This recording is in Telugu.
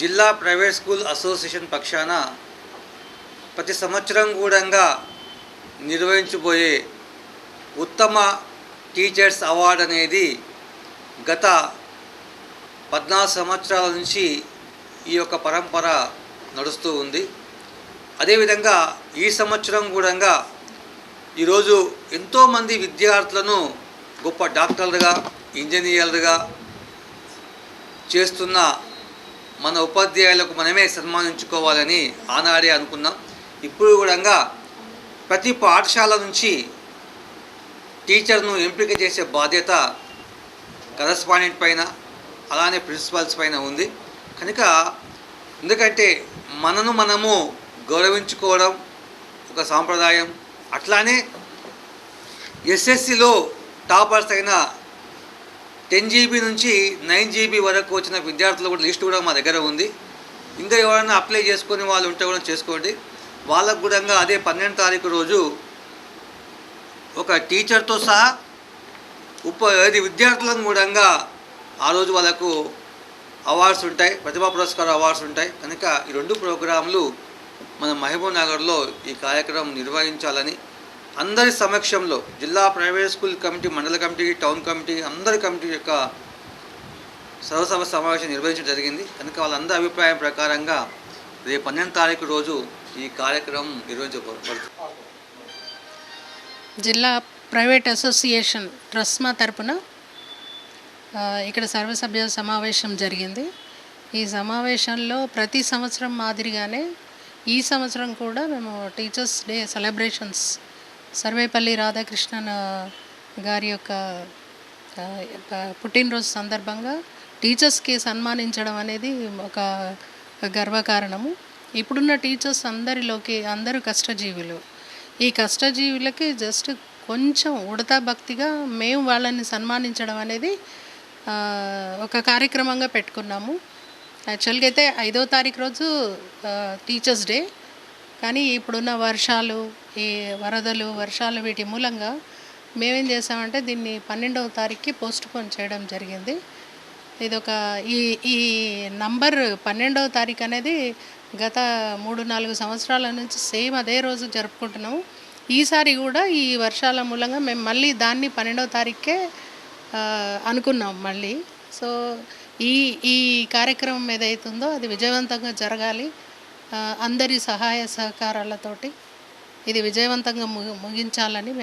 జిల్లా ప్రైవేట్ స్కూల్ అసోసియేషన్ పక్షాన ప్రతి సంవత్సరం కూడా నిర్వహించబోయే ఉత్తమ టీచర్స్ అవార్డు అనేది గత పద్నాలుగు సంవత్సరాల నుంచి ఈ యొక్క పరంపర నడుస్తూ ఉంది. అదేవిధంగా ఈ సంవత్సరం కూడంగా ఈరోజు ఎంతోమంది విద్యార్థులను గొప్ప డాక్టర్లుగా ఇంజనీర్లుగా చేస్తున్న మన ఉపాధ్యాయులకు మనమే సన్మానించుకోవాలని ఆనాడే అనుకున్నాం. ఇప్పుడు కూడా ప్రతి పాఠశాల నుంచి టీచర్ను ఎంపిక చేసే బాధ్యత కరస్పాండెంట్ పైన అలానే ప్రిన్సిపాల్స్ పైన ఉంది. కనుక ఎందుకంటే మనను మనము గౌరవించుకోవడం ఒక సాంప్రదాయం. అట్లానే ఎస్ఎస్సిలో టాపర్స్ అయిన టెన్ జీబీ నుంచి నైన్ జీబీ వరకు వచ్చిన విద్యార్థులు కూడా లిస్ట్ కూడా మా దగ్గర ఉంది. ఇంకా ఎవరైనా అప్లై చేసుకునే వాళ్ళు ఉంటే కూడా చేసుకోండి. వాళ్ళకు కూడా అదే పన్నెండు తారీఖు రోజు ఒక టీచర్తో సహా ఉప ఐదు విద్యార్థులను కూడా ఆ రోజు వాళ్ళకు అవార్డ్స్ ఉంటాయి ప్రతిభా పురస్కార అవార్డ్స్ ఉంటాయి. కనుక ఈ రెండు ప్రోగ్రాంలు మన మహబూబ్ నగర్లో ఈ కార్యక్రమం నిర్వహించాలని అందరి సమక్షంలో జిల్లా private school committee mandal committee town committee అందరి కమిటీ యొక్క సర్వసభ సమావేశం నిర్వహించడం జరిగింది. కనుక వాళ్ళందరి అభిప్రాయం ప్రకారంగా రేపు పన్నెండు తారీఖు రోజు ఈ కార్యక్రమం నిర్వహించబడుతుంది. జిల్లా ప్రైవేట్ అసోసియేషన్ ట్రస్మా తరపున ఇక్కడ సర్వసభ్య సమావేశం జరిగింది. ఈ సమావేశంలో ప్రతి సంవత్సరం మాదిరిగానే ఈ సంవత్సరం కూడా మేము teachers day celebrations Sarvepalli Radhakrishnan గారి యొక్క పుట్టినరోజు సందర్భంగా టీచర్స్కి సన్మానించడం అనేది ఒక గర్వకారణము. ఇప్పుడున్న టీచర్స్ అందరిలోకి అందరూ కష్టజీవులు. ఈ కష్టజీవులకి జస్ట్ కొంచెం ఉడతా భక్తిగా మేము వాళ్ళని సన్మానించడం అనేది ఒక కార్యక్రమంగా పెట్టుకున్నాము. యాక్చువల్గా అయితే ఐదో తారీఖు రోజు టీచర్స్ డే. కానీ ఇప్పుడున్న వర్షాలు ఈ వరదలు వర్షాలు వీటి మూలంగా మేమేం చేసామంటే దీన్ని పన్నెండవ తారీఖుకి పోస్ట్ పోన్ చేయడం జరిగింది. ఇది ఒక ఈ ఈ నంబర్ పన్నెండవ తారీఖు అనేది గత మూడు నాలుగు సంవత్సరాల నుంచి సేమ్ అదే రోజు జరుపుకుంటున్నాము. ఈసారి కూడా ఈ వర్షాల మూలంగా మేము మళ్ళీ దాన్ని పన్నెండవ తారీఖుకే అనుకున్నాం మళ్ళీ. సో ఈ ఈ కార్యక్రమం ఏదైతుందో అది విజయవంతంగా జరగాలి. అందరి సహాయ సహకారాలతోటి ఇది విజయవంతంగా ము ముగించాలని మేము